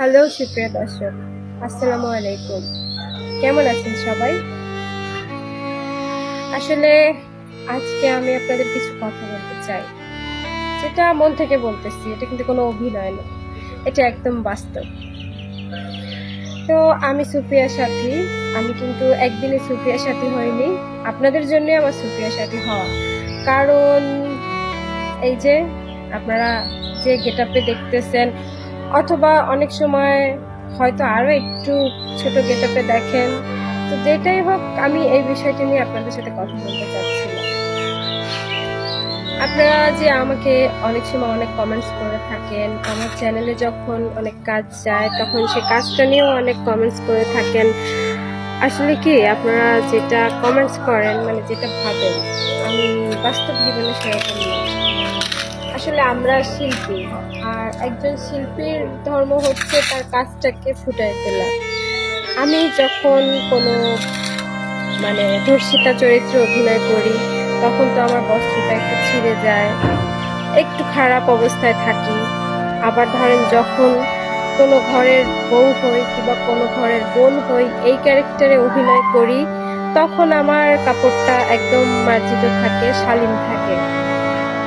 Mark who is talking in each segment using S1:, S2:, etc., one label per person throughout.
S1: Hello, সুপ্রিয় দর্শক, আসসালামু আলাইকুম। কেমন আছেন সবাই? আসলে আজকে আমি আপনাদের কিছু কথা বলতে চাই। যেটা মন থেকে বলতেছি, এটা কিন্তু কোনো অভিনয় না, এটা একদম বাস্তব। তো আমি সুপ্রিয়ার সাথী, আমি কিন্তু একদিনে সুপ্রিয়ার সাথী হইনি, আপনাদের জন্যই আমার সুপ্রিয়ার সাথী হওয়া। কারণ এই যে আপনারা যে গেট আপে দেখতেছেন অথবা অনেক সময় হয়তো আরও একটু ছোট গেট দেখেন। তো যেটাই হোক, আমি এই বিষয়টি নিয়ে আপনাদের সাথে কথা বলতে চাচ্ছিলাম। আপনারা যে আমাকে অনেক সময় অনেক কমেন্টস করে থাকেন, আমার চ্যানেলে যখন অনেক কাজ যায়, তখন সে কাজটা নিয়েও অনেক কমেন্টস করে থাকেন। আসলে কি, আপনারা যেটা কমেন্টস করেন মানে যেটা ভাবেন, আমি বাস্তব জীবনে সেরকম না। আসলে আমরা শিল্পী। আর একজন শিল্পীর ধর্ম হচ্ছে তার কাজটাকে ফুটায় তোলা। আমি যখন কোনো মানে ধর্ষিতা চরিত্রে অভিনয় করি, তখন তো আমার বস্ত্রটা একটু ছিঁড়ে যায়, একটু খারাপ অবস্থায় থাকি। আবার ধরেন যখন কোনো ঘরের বউ হই কিংবা কোনো ঘরের বোন হই, এই ক্যারেক্টারে অভিনয় করি, তখন আমার কাপড়টা একদম মার্জিত থাকে, শালীন থাকে।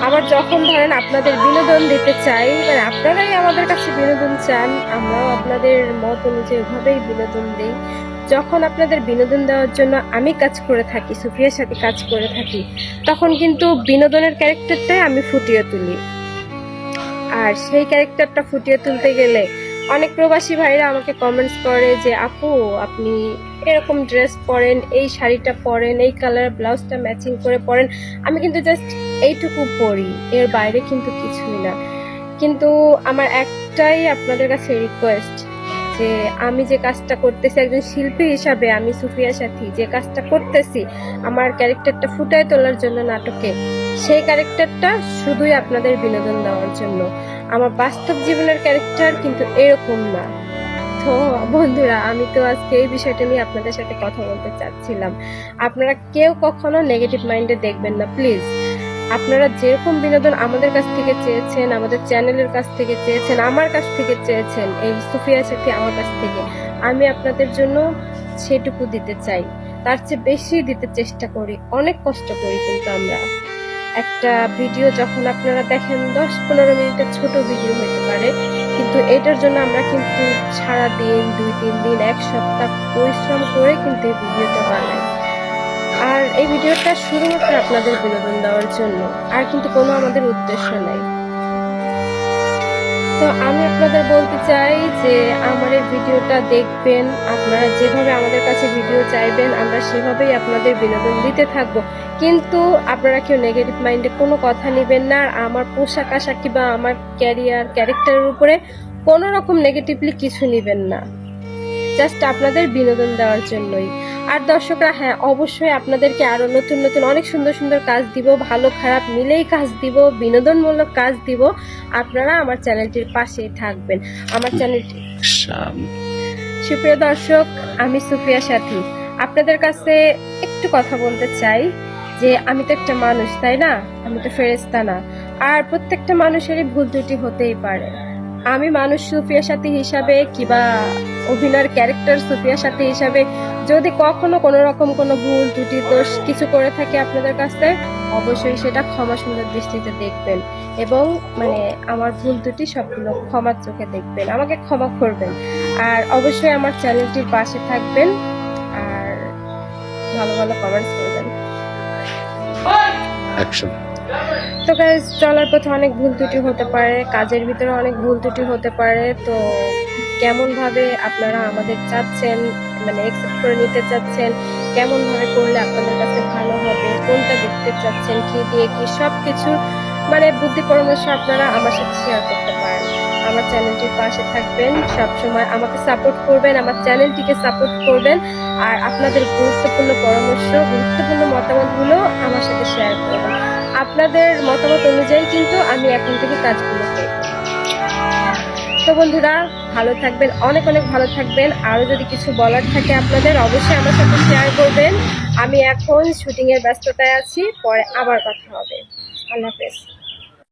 S1: আবার যখন ধরেন আপনাদের বিনোদন দিতে চাই মানে আপনারাই আমাদের কাছে বিনোদন চান, আমরাও আপনাদের মত অনুযায়ী ওভাবেই বিনোদন দিই। যখন আপনাদের বিনোদন দেওয়ার জন্য আমি কাজ করে থাকি সুফিয়ার সাথে কাজ করে থাকি, তখন কিন্তু বিনোদনের ক্যারেক্টারটাই আমি ফুটিয়ে তুলি। আর সেই ক্যারেক্টারটা ফুটিয়ে তুলতে গেলে অনেক প্রবাসী ভাইরা আমাকে কমেন্টস করে যে, আপু, আপনি এরকম ড্রেস পরেন, এই শাড়িটা পরেন, এই কালার ব্লাউজটা ম্যাচিং করে পরেন। আমি কিন্তু জাস্ট এইটুকু পরি, এর বাইরে কিন্তু কিছুই না। কিন্তু আমার একটাই আপনাদের কাছে রিকোয়েস্ট যে, আমি যে কাজটা করতেছি একজন শিল্পী হিসাবে, আমি সুফিয়া সাথী, যে কাজটা করতেছি, আমার ক্যারেক্টারটা ফুটায় তোলার জন্য নাটকে, সেই ক্যারেক্টারটা শুধুই আপনাদের বিনোদন দেওয়ার জন্য। আমার বাস্তব জীবনের ক্যারেক্টার কিন্তু এরকম না। তো বন্ধুরা, আমি তো আজকে এই বিষয়টা নিয়ে আপনাদের সাথে কথা বলতে চাচ্ছিলাম। আপনারা কেউ কখনো নেগেটিভ মাইন্ডে দেখবেন না প্লিজ আপনারা যেরকম বিনোদন আমাদের কাছ থেকে চেয়েছেন, আমাদের চ্যানেলের কাছ থেকে চেয়েছেন, আমার কাছ থেকে চেয়েছেন, এই সুফিয়া সাথে আমার কাছ থেকে, আমি আপনাদের জন্য সেটুকু দিতে চাই। তার চেয়ে বেশি দিতে চেষ্টা করি, অনেক কষ্ট করি কিন্তু আমরা। একটা ভিডিও যখন আপনারা দেখেন, দশ পনেরো মিনিটের ছোট ভিডিও হতে পারে। কিন্তু এটার জন্য আমরা কিন্তু সারা দিন দুই, তিন দিন, এক সপ্তাহ পরিশ্রম করে কিন্তু এই ভিডিওটা বানাই। আর এই ভিডিওটা শুধুমাত্র আপনাদের বিনোদন দেওয়ার জন্য, আর কিন্তু কোনো আমাদের উদ্দেশ্য নেই। তো আমি আপনাদের বলতে চাই যে আমার এই ভিডিওটা দেখবেন, আপনারা যেভাবে আমাদের কাছে ভিডিও চাইবেন, আমরা সেভাবেই আপনাদের বিনোদন দিতে থাকব। কিন্তু আপনারা কেউ নেগেটিভ মাইন্ডে কোনো কথা নেবেন না, আর আমার পোশাক আশাক কিংবা আমার ক্যারিয়ার ক্যারেক্টারের উপরে কোনো রকম নেগেটিভলি কিছু নেবেন না। জাস্ট আপনাদের বিনোদন দেওয়ার জন্যই। আর দর্শকরা হ্যাঁ অবশ্যই আপনাদেরকে আরও নতুন নতুন অনেক সুন্দর সুন্দর কাজ দিব ভালো খারাপ মিলেই কাজ দিব বিনোদনমূলক কাজ দিব। আপনারা আমার চ্যানেলটির পাশেই থাকবেন। আমার চ্যানেলটি সুপ্রিয় দর্শক আমি সুপ্রিয়া সাথী। আপনাদের কাছে একটু কথা বলতে চাই যে আমি তো একটা মানুষ তাই না? আমি তো ফেরেস্তা না। আর প্রত্যেকটা মানুষেরই ভুল ত্রুটি হতেই পারে। আমি মানুষ সুফিয়ার সাথী হিসাবে কিবা অভিনয়ের ক্যারেক্টার সুফিয়ার সাথী হিসাবে যদি কখনো কোনো রকম কোনো ভুল ত্রুটি দোষ কিছু করে থাকে আপনাদের কাছে অবশ্যই সেটা ক্ষমা সুন্দর দৃষ্টিতে দেখবেন এবং মানে আমার ভুল ত্রুটি সবগুলো ক্ষমার চোখে দেখবেন। আমাকে ক্ষমা করবেন। আর অবশ্যই আমার চ্যানেলটির পাশে থাকবেন আর ভালো ভালো কমেন্টস করবেন
S2: অ্যাকশন
S1: তো গাইজ চলার পথে অনেক ভুল ত্রুটি হতে পারে কাজের ভিতরে অনেক ভুল ত্রুটি হতে পারে তো কেমন ভাবে আপনারা আমাদের চাচ্ছেন মানে একসেপ্ট করে নিতে চাচ্ছেন কেমন ভাবে করলে আপনাদের কাছে ভালো হবে, কোনটা দেখতে চাচ্ছেন, কি দিয়ে কি সব কিছু মানে বুদ্ধি পরামর্শ আপনারা আমার সাথে শেয়ার করতে পারেন। আমার চ্যানেলটির পাশে থাকবেন সব সময় আমাকে সাপোর্ট করবেন, আমার চ্যানেলটিকে সাপোর্ট করবেন, আর আপনাদের গুরুত্বপূর্ণ পরামর্শ, গুরুত্বপূর্ণ মতামতগুলো আমার সাথে শেয়ার করবেন। আপনাদের মতামত অনুযায়ী কিন্তু আমি এখন থেকে কাজগুলো করব। তো বন্ধুরা, ভালো থাকবেন, অনেক অনেক ভালো থাকবেন। আরও যদি কিছু বলার থাকে আপনাদের, অবশ্যই আমার সাথে শেয়ার করবেন। আমি এখন শুটিংয়ের ব্যস্ততায় আছি, পরে আবার কথা হবে। আল্লাহ হাফেজ।